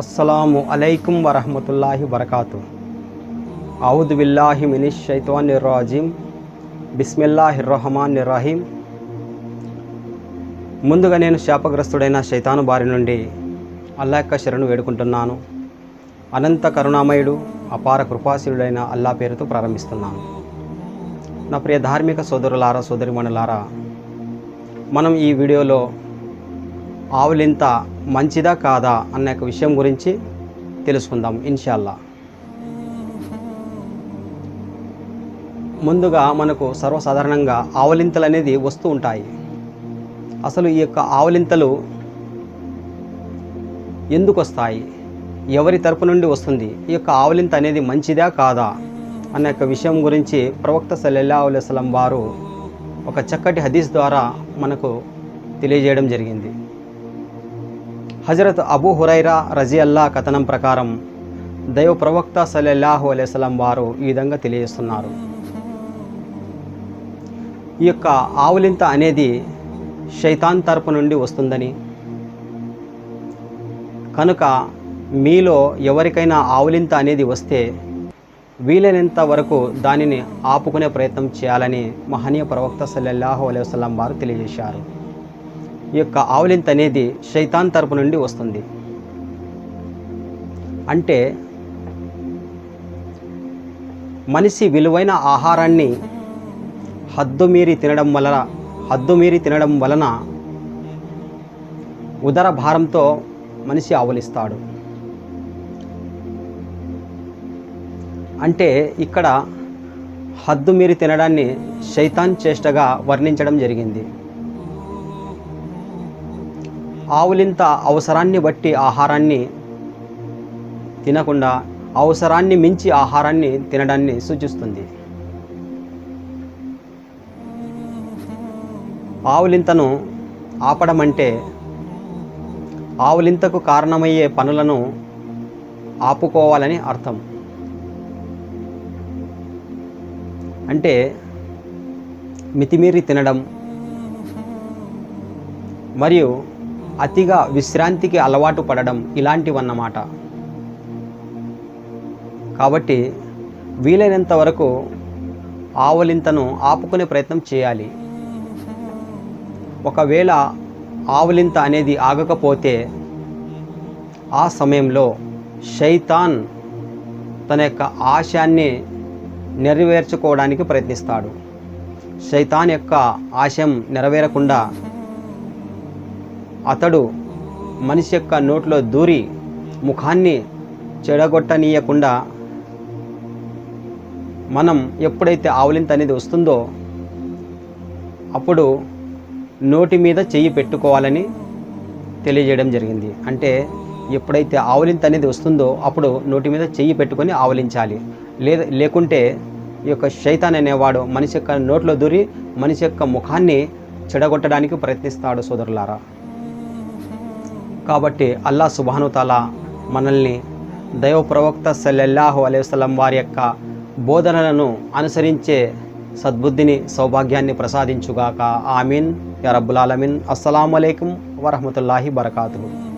అస్సలాము అలైకుం వరహమతుల్లాహి వరకాతు ఔద్ బిల్లాహి మినిష్ షైతాన్ నిర్రాజీం బిస్మిల్లాహి రహమాన్ రహీం ముందుగా నేను శాపగ్రస్తుడైన శైతాను బారి నుండి అల్లా యొక్క శరణు వేడుకుంటున్నాను. అనంత కరుణామయుడు అపార కృపాశీలుడైన అల్లా పేరుతో ప్రారంభిస్తున్నాను. నా ప్రియ ధార్మిక సోదరులారా సోదరిమణులారా మనం ఈ వీడియోలో ఆవులింత మంచిదా కాదా అన్న యొక్క విషయం గురించి తెలుసుకుందాం ఇన్షాల్లా. ముందుగా మనకు సర్వసాధారణంగా ఆవలింతలు అనేది వస్తూ ఉంటాయి. అసలు ఈ యొక్క ఆవలింతలు ఎందుకు వస్తాయి? ఎవరి తరపు నుండి వస్తుంది? ఈ యొక్క ఆవలింత అనేది మంచిదా కాదా? అన్న యొక్క విషయం గురించి ప్రవక్త సల్లల్లా అలైస్లం వారు ఒక చక్కటి హదీస్ ద్వారా మనకు తెలియజేయడం జరిగింది. హజరత్ అబూ హురైరా రజియల్లా అల్లా కథనం ప్రకారం దైవ ప్రవక్త సల్లల్లాహు అలైస్లం వారు ఈ విధంగా తెలియజేస్తున్నారు. ఈ యొక్క ఆవులింత అనేది శైతాన్ తరపు నుండి వస్తుందని. కనుక మీలో ఎవరికైనా ఆవులింత అనేది వస్తే వీలైనంత వరకు దానిని ఆపుకునే ప్రయత్నం చేయాలని మహనీయ ప్రవక్త సల్లల్లాహు అలైహి వారు తెలియజేశారు. ఈ యొక్క ఆవలింత అనేది శైతాన్ తరపు నుండి వస్తుంది. అంటే మనిషి విలువైన ఆహారాన్ని హద్దుమీరి తినడం వలన హద్దుమీరి తినడం వలన ఉదర భారంతో మనిషి ఆవలిస్తాడు. అంటే ఇక్కడ హద్దు మీరి తినడాన్ని శైతాన్ చేష్టగా వర్ణించడం జరిగింది. ఆవులింత అవసరాన్ని బట్టి ఆహారాన్ని తినకుండా అవసరాన్ని మించి ఆహారాన్ని తినడాన్ని సూచిస్తుంది. ఆవులింతను ఆపడం అంటే ఆవులింతకు కారణమయ్యే పనులను ఆపుకోవాలని అర్థం. అంటే మితిమీరి తినడం మరియు అతిగా విశ్రాంతికి అలవాటు పడడం ఇలాంటివన్నమాట. కాబట్టి వీలైనంత వరకు ఆవలింతను ఆపుకునే ప్రయత్నం చేయాలి. ఒకవేళ ఆవలింత అనేది ఆగకపోతే ఆ సమయంలో శైతాన్ తన యొక్క ఆశయాన్ని నెరవేర్చుకోవడానికి ప్రయత్నిస్తాడు. శైతాన్ యొక్క ఆశయం నెరవేరకుండా అతడు మనిషి యొక్క నోట్లో దూరి ముఖాన్ని చెడగొట్టనీయకుండా మనం ఎప్పుడైతే ఆవులింత అనేది వస్తుందో అప్పుడు నోటి మీద చెయ్యి పెట్టుకోవాలని తెలియజేయడం జరిగింది. అంటే ఎప్పుడైతే ఆవులింత అనేది వస్తుందో అప్పుడు నోటి మీద చెయ్యి పెట్టుకొని ఆవలించాలి. లే లేకుంటే ఈ యొక్క శైతాన్ అనేవాడు మనిషి యొక్క నోట్లో దూరి మనిషి యొక్క ముఖాన్ని చెడగొట్టడానికి ప్రయత్నిస్తాడు సోదరులారా. కాబట్టి అల్లా సుబానుతాల మనల్ని దైవ ప్రవక్త సల్లల్లాహు అలైవలం వారి యొక్క బోధనలను అనుసరించే సద్బుద్ధిని సౌభాగ్యాన్ని ప్రసాదించుగాక. ఆమీన్. యా రబ్బుల్ అస్సలం అయికం వరహమతుల్లాహి బరకాతులు